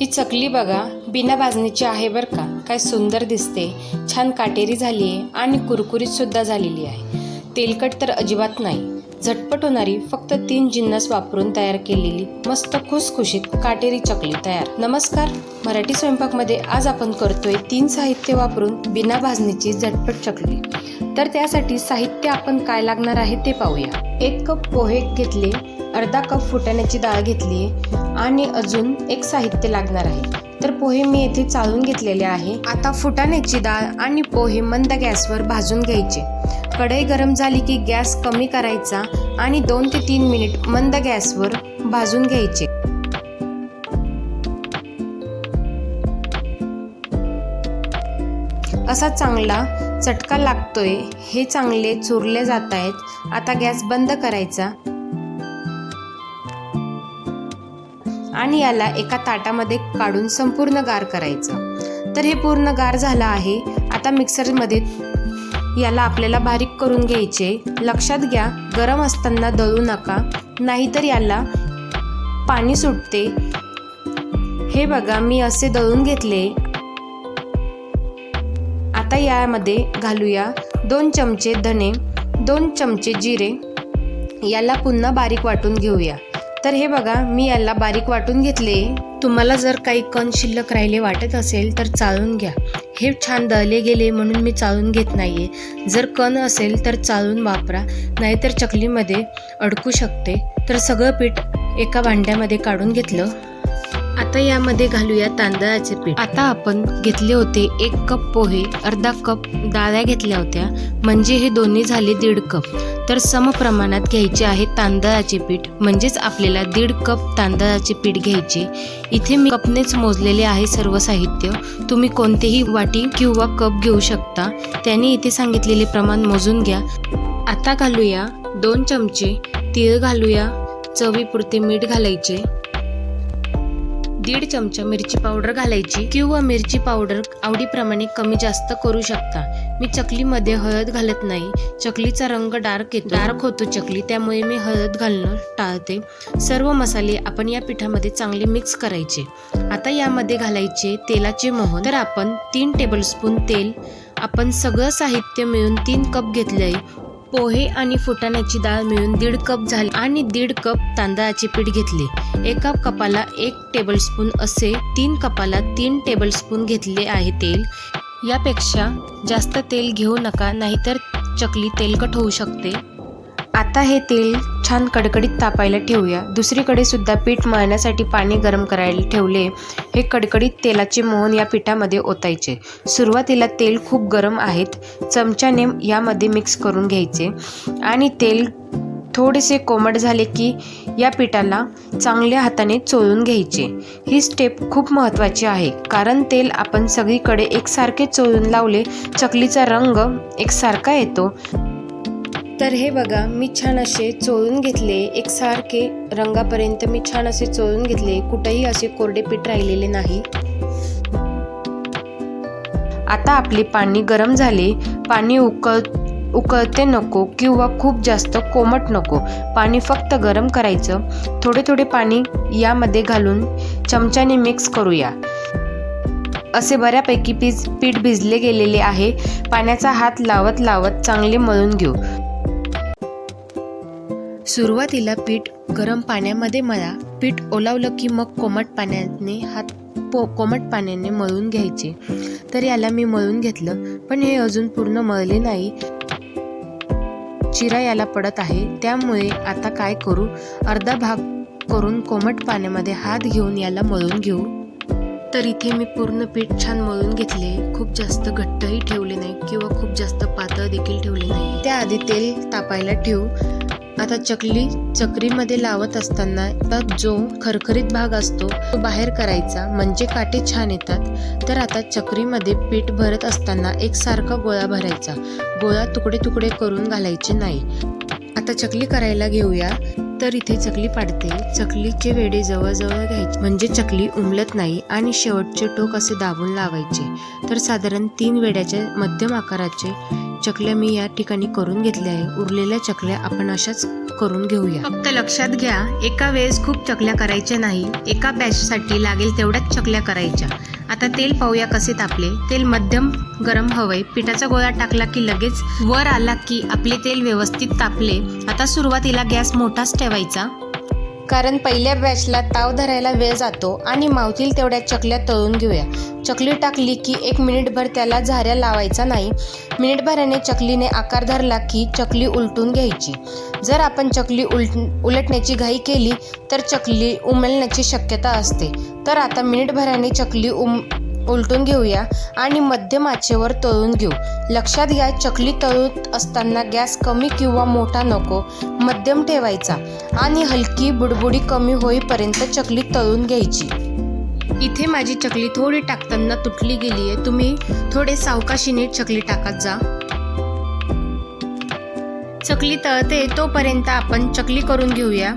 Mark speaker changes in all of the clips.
Speaker 1: ही चकली बघा बिना भाजणीची आहे बरं का. काय सुंदर दिसते. छान काटेरी झाली आहे आणि कुरकुरीत सुद्धा झालेली आहे. तेलकट तर अजिबात नाही. झटपट होणारी फक्त तीन जिन्नस वापरून तयार केलेली मस्त खुसखुशीत काटेरी चकली तयार. नमस्कार. मराठी स्वयंपाकमध्ये आज आपण करतोय तीन साहित्य वापरून बिना भाजणीची झटपट चकली. तर त्यासाठी साहित्य आपण काय लागणार आहे ते पाहूया. एक कप पोहे घेतले. अर्धा कप फुटाण्याची डाळ घेतली आणि अजून एक साहित्य लागणार आहे. तर पोहे मी येथे चाळून घेतलेले आहे. आता फुटाण्याची डाळ आणि पोहे मंद गॅसवर भाजून घ्यायचे. कढई गरम झाली की गॅस कमी करायचा आणि दोन ते तीन मिनिट मंद गॅसवर भाजून घ्यायचे. असा चांगला चटका लागतोय. हे चांगले चुरले जात आहेत. आता गॅस बंद करायचा. आणि याला एका ताटामध्ये काढून संपूर्ण गार करायचं. तर हे पूर्ण गार झालं आहे. आता मिक्सरमध्ये याला आपल्याला बारीक करून घ्यायचे. लक्षात घ्या गरम असताना दळू नका. नाहीतर याला पाणी सुटते. हे बघा मी असे दळून घेतले. आता यामध्ये घालूया दोन चमचे धने दोन चमचे जिरे. याला पुन्हा बारीक वाटून घेऊया. तर हे बघा मी याला बारीक वाटून घेतले. तुम्हाला जर काही कण शिल्लक राहिले वाटत असेल तर चाळून घ्या. हे छान दळले गेले म्हणून मी चाळून घेत नाही आहे जर कण असेल तर चाळून वापरा नाहीतर चकलीमध्ये अडकू शकते. तर सगळं पीठ एका भांड्यामध्ये काढून घेतलं. आता यामध्ये घालूया तांदळाचे पीठ. आता आपण घेतले होते एक कप पोहे अर्धा कप डाळ्या घेतल्या होत्या. म्हणजे हे दोन्ही झाले दीड कप. तर समप्रमाणात घ्यायचे आहे तांदळाचे पीठ. म्हणजेच आपल्याला दीड कप तांदळाचे पीठ घ्यायचे. इथे मी कपनेच मोजलेले आहे सर्व साहित्य. तुम्ही कोणतेही वाटी किंवा कप घेऊ शकता. त्याने इथे सांगितलेले प्रमाण मोजून घ्या. आता घालूया दोन चमचे तीळ घालूया. चवीपुरते मीठ घालायचे. दीड चमचा मिरची पावडर घालायची किंवा मिरची पावडर आवडीप्रमाणे कमी जास्त करू शकता. मी चकलीमध्ये हळद घालत नाही. चकलीचा रंग डार्क येतो. डार्क होतो चकली त्यामुळे मी हळद घालणं टाळते. सर्व मसाले आपण या पिठामध्ये चांगले मिक्स करायचे. आता यामध्ये घालायचे तेलाचे मोहन. तर आपण तीन टेबलस्पून तेल आपण सगळं साहित्य मिळून तीन कप घेतलंय. पोहे आणि फुटाण्याची डाळ मिळून दीड कप झाली आणि दीड कप तांदळाचे पीठ घेतले. एका कपाला एक टेबलस्पून असे तीन कपाला तीन टेबलस्पून घेतले आहे तेल. यापेक्षा जास्त तेल घेऊ नका नाहीतर चकली तेलकट होऊ शकते. आता हे तेल छान कडकडीत तापायला ठेवूया. दुसरीकडे सुद्धा पीठ मळण्यासाठी पाणी गरम करायला ठेवले. हे कडकडीत तेलाचे मोहन या पिठामध्ये ओतायचे. सुरुवातीला तेल खूप गरम आहेत. चमच्याने यामध्ये मिक्स करून घ्यायचे. आणि तेल थोडेसे कोमट झाले की या पिठाला चांगल्या हाताने चोळून घ्यायचे. ही स्टेप खूप महत्त्वाची आहे. कारण तेल आपण सगळीकडे एकसारखे चोळून लावले चकलीचा रंग एकसारखा येतो. तर हे बघा मी छान असे चोळून घेतले. एकसारखे रंगापर्यंत मी छान असे चोळून घेतले. कुठेही असे कोरडे पीठ राहिलेले नाही. आता आपले पाणी गरम झाले. पाणी उकळ उकळते नको किंवा खूप जास्त कोमट नको. पाणी फक्त गरम करायचं. थोडे थोडे पाणी यामध्ये घालून चमच्याने मिक्स करूया. असे बऱ्यापैकी पीज पीठ भिजले गेलेले आहे. पाण्याचा हात लावत लावत चांगले मळून घेऊ. सुरुवातीला पीठ गरम पाण्यामध्ये मळा. पीठ ओलावलं की मग कोमट पाण्याने हात पो कोमट पाण्याने मळून घ्यायचे. तर याला मी मळून घेतलं पण हे अजून पूर्ण मळले नाही. चिरा याला पडत आहे त्यामुळे आता काय करू? अर्धा भाग करून कोमट पाण्यामध्ये हात घेऊन याला मळून घेऊ. तर इथे मी पूर्ण पीठ छान मळून घेतले. खूप जास्त घट्टही ठेवले नाही किंवा खूप जास्त पातळ देखील ठेवले नाही. त्याआधी तेल तापायला ठेवू. आता चकली चक्रीमध्ये लावत असताना आता जो खरखरीत भाग असतो तो बाहेर करायचा. म्हणजे काटे छान येतात. तर आता चक्रीमध्ये पीठ भरत असताना एकसारखा गोळा भरायचा. गोळा तुकडे तुकडे करून घालायचे नाही. आता चकली करायला घेऊया. तर इथे चकली पाडते. चकलीचे वेडे जवळजवळ घ्यायचे. म्हणजे चकली उमलत नाही आणि शेवटचे टोक असे दाबून लावायचे. तर साधारण तीन वेड्याच्या मध्यम आकाराचे चकल्या मी या ठिकाणी करून घेतल्या आहे. उरलेल्या चकल्या आपण अशाच करून घेऊया. फक्त लक्षात घ्या एका वेळेस खूप चकल्या करायच्या नाही. एका बॅचसाठी लागेल तेवढ्याच चकल्या करायच्या. आता तेल पाहूया कसे तापले. तेल मध्यम गरम हवंय. पिठाचा गोळा टाकला की लगेच वर आला की आपले तेल व्यवस्थित तापले. आता सुरुवातीला गॅस मोठाच ठेवायचा. कारण पहिल्या बॅचला ताव धरायला वेळ जातो आणि मावतील तेवढ्या चकल्या तळून घेऊया. चकली टाकली की एक मिनिटभर त्याला झाऱ्या लावायचा नाही. मिनिटभराने चकलीने आकार धरला की चकली उलटून घ्यायची. जर आपण चकली उलट उलटण्याची घाई केली तर चकली उमलण्याची शक्यता असते. तर आता मिनिटभराने चकली उम उलटून घेऊया आणि मध्यम आचेवर तळून घेऊ. लक्षात घ्या चकली तळूत असताना गॅस कमी किंवा मोठा नको मध्यम ठेवायचा आणि हलकी बुडबुडी कमी होईपर्यंत चकली तळून घ्यायची. इथे माझी चकली थोडी टाकताना तुटली गेली आहे तुम्ही थोडे सावकाशीने चकली टाकत जा. चकली तळते तोपर्यंत आपण चकली करून घेऊया.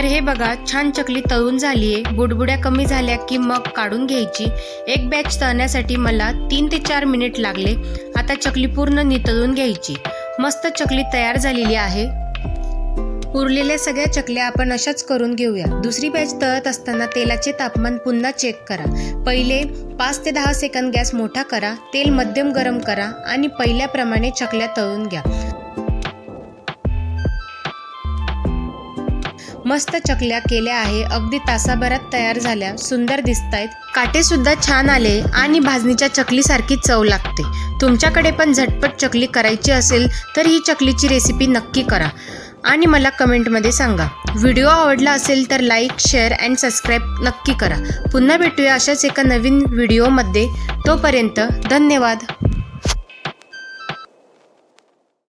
Speaker 1: तर हे बघा छान चकली तळून झाली आहे बुडबुड्या कमी झाल्या की मग काढून घ्यायची. एक बॅच तळण्यासाठी मला तीन ते चार मिनिट लागले. आता चकली पूर्ण नितळून घ्यायची. मस्त चकली तयार झालेली आहे. उरलेल्या सगळ्या चकल्या आपण अशाच करून घेऊया. दुसरी बॅच तळत असताना तेलाचे तापमान पुन्हा चेक करा. पहिले पाच ते दहा सेकंद गॅस मोठा करा. तेल मध्यम गरम करा आणि पहिल्याप्रमाणे चकल्या तळून घ्या. मस्त चकल्या केल्या आहे. अगदी तासाभरात तयार झाल्या. सुंदर दिसत आहेत काटे सुद्धा छान आले आणि भाजणीच्या चकलीसारखी चव लागते. तुमच्याकडे पण झटपट चकली करायची असेल तर ही चकलीची रेसिपी नक्की करा. आणि मला कमेंटमध्ये सांगा. व्हिडिओ आवडला असेल तर लाईक शेअर अँड सबस्क्राईब नक्की करा. पुन्हा भेटूया अशाच एका नवीन व्हिडिओमध्ये. तोपर्यंत धन्यवाद.